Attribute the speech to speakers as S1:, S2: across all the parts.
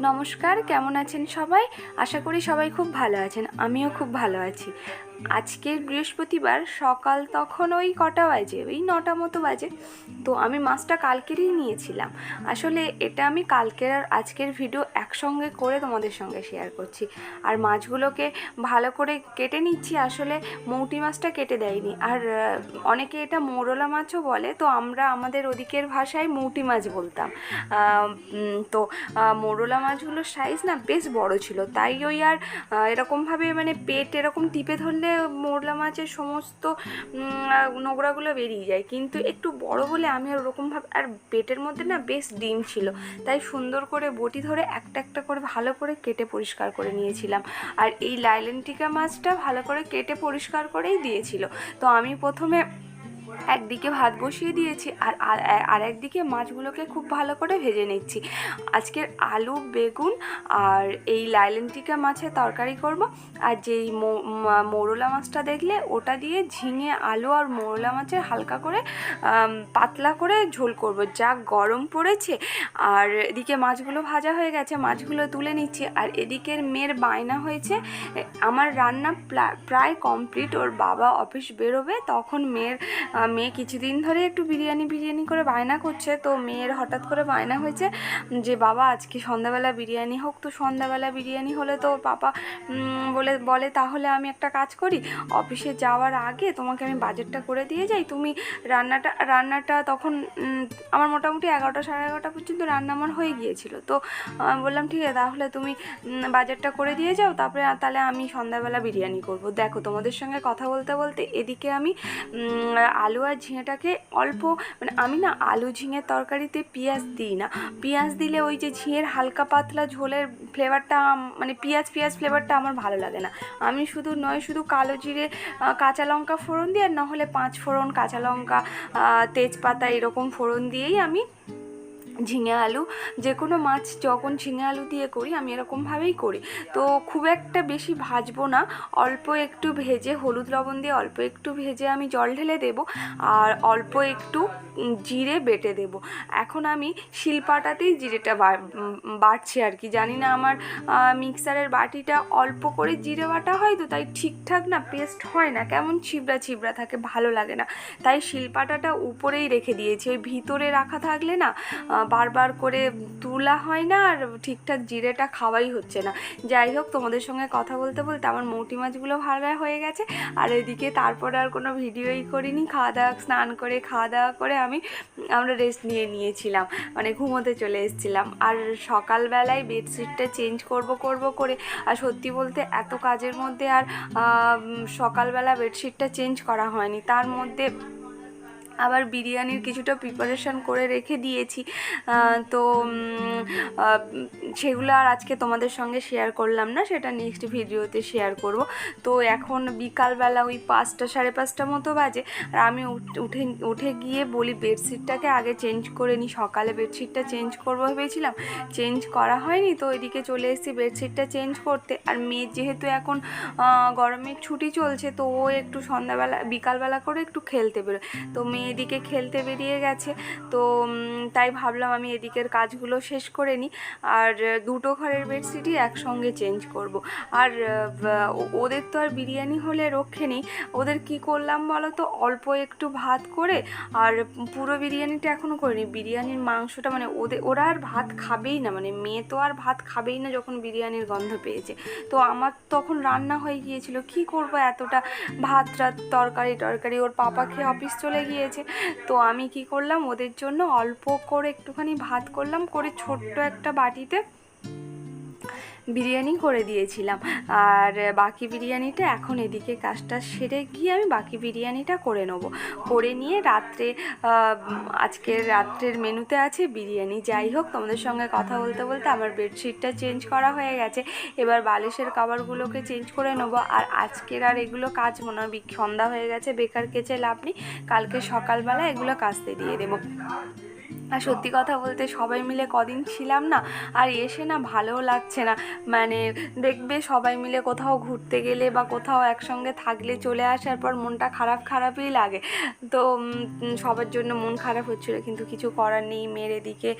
S1: নমস্কার কেমন আছেন সবাই? আশা করি সবাই খুব ভালো আছেন। আমিও খুব ভালো আছি। আজকের বৃহস্পতিবার সকাল তখন ওই কটা বাজে, ওই নটা মতো বাজে। তো আমি মাছটা কালকেরই নিয়েছিলাম। আসলে এটা আমি কালকের আর আজকের ভিডিও একসঙ্গে করে তোমাদের সঙ্গে শেয়ার করছি। আর মাছগুলোকে ভালো করে কেটে নিচ্ছি, আসলে মৌটি মাছটা কেটে দেয়নি। আর অনেকে এটা মোরলা মাছও বলে, তো আমরা আমাদের ওদিকের ভাষায় মৌটি মাছ বলতাম। তো মোরলা মাছগুলোর সাইজ না বেশ বড় ছিল। তাই ওই আর এরকমভাবে মানে পেট এরকম টিপে ধরলে মোরলা মাছের সমস্ত নোংরাগুলো বেরিয়ে যায়। কিন্তু একটু বড় বলে আমি আর ওরকমভাবে আর পেটের মধ্যে না বেশ ডিম ছিল। তাই সুন্দর করে বটি ধরে একটা একটা করে ভালো করে কেটে পরিষ্কার করে নিয়েছিলাম। আর এই লাইলেন্টিকা মাছটা ভালো করে কেটে পরিষ্কার করেই দিয়েছিল। তো আমি প্রথমে একদিকে ভাত বসিয়ে দিয়েছি আর আর- একদিকে মাছগুলোকে খুব ভালো করে ভেজে নিচ্ছি। আজকের আলু, বেগুন আর এই লাইলেন্টিকা মাছের তরকারি করব। আর যেই মোরলা মাছটা দেখলে ওটা দিয়ে ঝিঙে, আলু আর মোরলা মাছের হালকা করে পাতলা করে ঝোল করব। যা গরম পড়েছে আর এদিকে মাছগুলো ভাজা হয়ে গেছে, মাছগুলো তুলে নিচ্ছি। আর এদিকের মেয়ের বায়না হয়েছে আমার রান্না প্রায় কমপ্লিট। ওর বাবা অফিস বেরোবে, তখন মেয়ের মেয়ে কিছুদিন ধরে একটু বিরিয়ানি বিরিয়ানি করে বায়না করছে তো মেয়ের হঠাৎ করে বায়না হয়েছে যে বাবা আজকে সন্ধ্যাবেলা বিরিয়ানি হোক। তো সন্ধ্যাবেলা বিরিয়ানি হলে তো পাপা বলে বলে তাহলে আমি একটা কাজ করি অফিসে যাওয়ার আগে তোমাকে আমি বাজেটটা করে দিয়ে যাই। তুমি রান্নাটা রান্নাটা তখন আমার মোটামুটি এগারোটা সাড়ে এগারোটা পর্যন্ত রান্না আমার হয়ে গিয়েছিল। তো বললাম ঠিক আছে তাহলে তুমি বাজারটা করে দিয়ে যাও তারপরে তাহলে আমি সন্ধ্যাবেলা বিরিয়ানি করব। দেখো তোমাদের সঙ্গে কথা বলতে বলতে এদিকে আমি উম, আলু আর ঝিঙেটাকে অল্প মানে আমি না আলু ঝিঙের তরকারিতে পেঁয়াজ দিই না। পেঁয়াজ দিলে ওই যে ঝিঙের হালকা পাতলা ঝোলের ফ্লেভারটা মানে পেঁয়াজ পেঁয়াজ ফ্লেভারটা আমার ভালো লাগে না। আমি শুধু নয় শুধু কালো জিরে কাঁচা লঙ্কা ফোড়ন দিই আর নাহলে পাঁচ ফোড়ন কাঁচা লঙ্কা তেজপাতা এরকম ফোড়ন দিয়েই আমি ঝিঙে আলু যে কোনো মাছ যখন ঝিঙে আলু দিয়ে করি আমি এরকমভাবেই করি। তো খুব একটা বেশি ভাজবো না অল্প একটু ভেজে হলুদ লবণ দিয়ে অল্প একটু ভেজে আমি জল ঢেলে দেব আর অল্প একটু জিরে বেটে দেব। এখন আমি শিলপাটাতেই জিরেটা বা- উম, বাটছি আর কি। জানি না আমার মিক্সারের বাটিটা অল্প করে জিরে বাটা হয় তো তাই ঠিকঠাক না পেস্ট হয় না কেমন ছিবড়া ছিবড়া থাকে ভালো লাগে না। তাই শিলপাটাটা উপরেই রেখে দিয়েছি। ওই ভিতরে রাখা থাকলে না বারবার করে তোলা হয় না আর ঠিকঠাক জিরেটা খাওয়াই হচ্ছে না। যাই হোক, তোমাদের সঙ্গে কথা বলতে বলতে আমার মৌটি মাছগুলো ভালো হয়ে গেছে। আর এদিকে তারপরে আর কোনো ভিডিওই করিনি। খাওয়া দাওয়া, স্নান করে, খাওয়া দাওয়া করে আমি, আমরা রেস্ট নিয়ে নিয়েছিলাম। মানে ঘুমোতে চলে এসেছিলাম। আর সকালবেলায় বেডশিটটা চেঞ্জ করব করব করে, আর সত্যি বলতে এত কাজের মধ্যে আর সকালবেলা বেডশিটটা চেঞ্জ করা হয়নি। তার মধ্যে আবার বিরিয়ানির কিছুটা প্রিপারেশন করে রেখে দিয়েছি। তো সেগুলো আর আজকে তোমাদের সঙ্গে শেয়ার করলাম না, সেটা নেক্সট ভিডিওতে শেয়ার করব। তো এখন বিকালবেলা ওই পাঁচটা, সাড়ে পাঁচটা মতো বাজে, আর আমি উঠ- উঠে গিয়ে বলি বেডশিটটাকে আগে চেঞ্জ করে নিই সকালে বেডশিটটা চেঞ্জ করব ভেবেছিলাম চেঞ্জ করা হয়নি, তো এদিকে চলে এসেছি বেডশিটটা চেঞ্জ করতে। আর মেয়ের যেহেতু এখন গরমের ছুটি চলছে, তো ও একটু সন্ধ্যাবেলা, বিকালবেলা করে একটু খেলতে বেরোয়। তো মেয়ে এদিকে খেলতে বেরিয়ে গেছে। তো তাই ভাবলাম আমি এদিকের কাজগুলো শেষ করে নিই। আর দুটো ঘরের বেডশিটই একসঙ্গে চেঞ্জ করব। আর ওদের তো আর বিরিয়ানি হলে রক্ষে নেই। ওদের কি করলাম বলো তো? অল্প একটু ভাত করে আর পুরো বিরিয়ানিটা এখনও করিনি। বিরিয়ানির মাংসটা মানে ওদের ওরা আর ভাত খাবেই না। মানে মেয়ে তো আর ভাত খাবেই না যখন বিরিয়ানির গন্ধ পেয়েছে। তো আমার তখন রান্না হয়ে গিয়েছিল। কি করব এতটা ভাত রাত তরকারি টরকারি ওর পাপা খেয়ে অফিস চলে গিয়েছে। তো আমি কি করলাম, ওদের জন্য অল্প করে একটুখানি ভাত করলাম, করে ছোট্ট একটা বাটিতে বিরিয়ানি করে দিয়েছিলাম। আর বাকি বিরিয়ানিটা এখন এদিকে কাজটা সেরে গিয়ে আমি বাকি বিরিয়ানিটা করে নেব। করে নিয়ে রাত্রে আজকের রাত্রের মেনুতে আছে বিরিয়ানি। যাই হোক, তোমাদের সঙ্গে কথা বলতে বলতে আমার বেডশিটটা চেঞ্জ করা হয়ে গেছে। এবার বালিশের কাভারগুলোকে চেঞ্জ করে নেব। আর আজকের আর এগুলো কাজ মনে হয় সন্ধ্যা হয়ে গেছে, বেকার কেচে লাভ নেই। কালকে সকালবেলা এগুলো কাচতে দিয়ে দেবো। আর সত্যি কথা বলতে সবাই মিলে কদিন ছিলাম না, আর এসে না ভালোও লাগছে না। মানে দেখবে সবাই মিলে কোথাও ঘুরতে গেলে বা কোথাও একসঙ্গে থাকলে চলে আসার পর মনটা খারাপ খারাপই লাগে। তো সবার জন্য মন খারাপ হচ্ছিল, কিন্তু কিছু করার নেই। মেয়ের এদিকে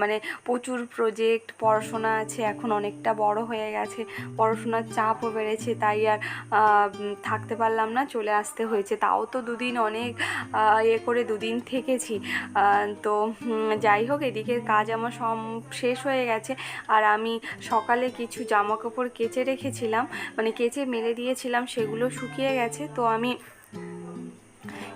S1: মানে প্রচুর প্রজেক্ট পড়াশোনা আছে, এখন অনেকটা বড় হয়ে গেছে। পড়াশোনার চাপও বেড়েছে, তাই আর থাকতে পারলাম না, চলে আসতে হয়েছে। তাও তো দুদিন অনেক ইয়ে করে দুদিন থেকেছি। তো যাই হোক, এদিকে কাজ আমার সম, শেষ হয়ে গেছে। আর আমি সকালে কিছু জামা কাপড় কেচে রেখেছিলাম। মানে কেচে মেলে দিয়েছিলাম, সেগুলো শুকিয়ে গেছে। তো আমি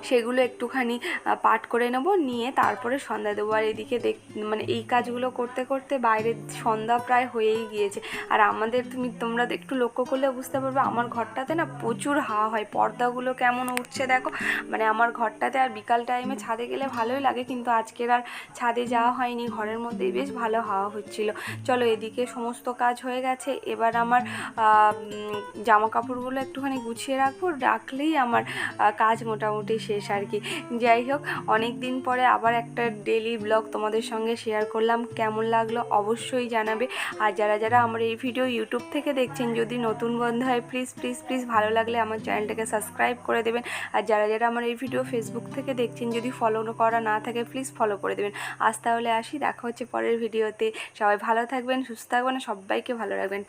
S1: সেগুলো একটুখানি পাট করে নেব, নিয়ে তারপরে সন্ধ্যা দেবো। আর এদিকে দেখ মানে এই কাজগুলো করতে করতে বাইরে সন্ধ্যা প্রায় হয়েই গিয়েছে। আর আমাদের তুমি, তোমরা একটু লক্ষ্য করলে বুঝতে পারবে, আমার ঘরটাতে না প্রচুর হাওয়া হয়। পর্দাগুলো কেমন উঠছে দেখো। মানে আমার ঘরটাতে আর বিকাল টাইমে ছাদে গেলে ভালোই লাগে, কিন্তু আজকের আর ছাদে যাওয়া হয়নি। ঘরের মধ্যেই বেশ ভালো হাওয়া হচ্ছিল। চলো এদিকে সমস্ত কাজ হয়ে গেছে। এবার আমার জামা কাপড়গুলো একটুখানি গুছিয়ে রাখব। রাখলেই আমার কাজ মোটামুটি শেষ। আর কি। যাই হোক অনেক দিন পরে আবার একটা ডেলি ব্লগ তোমাদের সঙ্গে শেয়ার করলাম। কেমন লাগল অবশ্যই জানাবে। আর যারা যারা আমার এই ভিডিও ইউটিউব থেকে দেখছেন, যদি নতুন বন্ধু হয় প্লিজ প্লিজ প্লিজ ভালো লাগলে আমার চ্যানেলটাকে সাবস্ক্রাইব করে দেবেন। আর যারা যারা আমার এই ভিডিও ফেসবুক থেকে দেখছেন, যদি ফলো করা না থাকে প্লিজ ফলো করে দেবেন। আজ তাহলে আসি, দেখা হচ্ছে পরের ভিডিওতে সবাই ভালো থাকবেন, সুস্থ থাকবেন, সবাইকে ভালো রাখবেন।